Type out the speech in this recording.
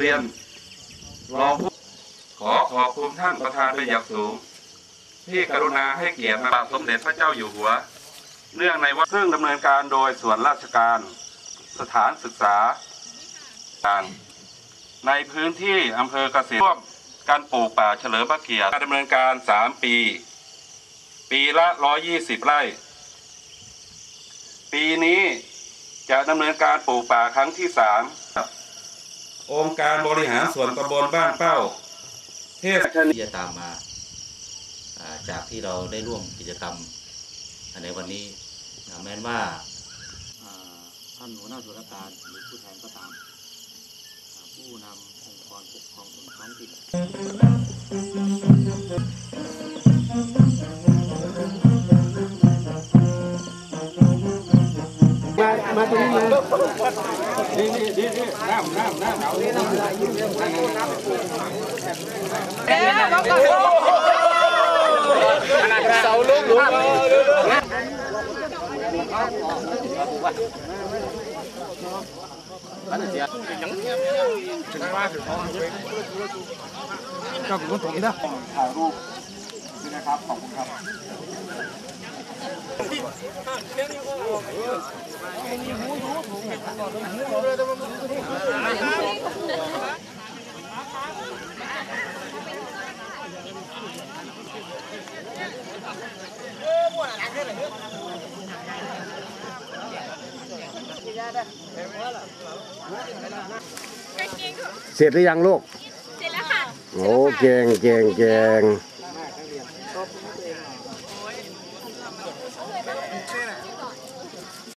เรียนรองผู้ขอขอบคุณท่านประธานเป็นอย่างสูง ที่กรุณาให้เกียรติมาสมเด็จพระเจ้าอยู่หัว เนื่องในวันซึ่งดำเนินการโดยส่วนราชการ สถานศึกษาต่างในพื้นที่อำเภอเกษตรร่วมการปลูกป่าเฉลิมพระเกียรติดำเนินการ 3 ปี ปีละ 120 ไร่ ปีนี้จะดำเนินการปลูกป่าครั้งที่ 3 องค์การบริหารส่วนตำบลบ้านเป้า เทศที่จะตามมาจากที่เราได้ร่วมกิจกรรมในวันนี้แม้นว่าท่านหัวหน้าส่วนราชการหรือผู้แทนก็ตามผู้นำองค์กรปกครองส่วนท้องถิ่น đi đi đi đi nam nam nam nào đi nam lại như thế này nè nó còn sâu luôn luôn cho cũng có tuổi đó ถ่ายรูปนี่นะครับขอบคุณครับ เสร็จหรือยังลูก เสร็จแล้วค่ะ โอ้เก่งเก่งเก่ง 你吃了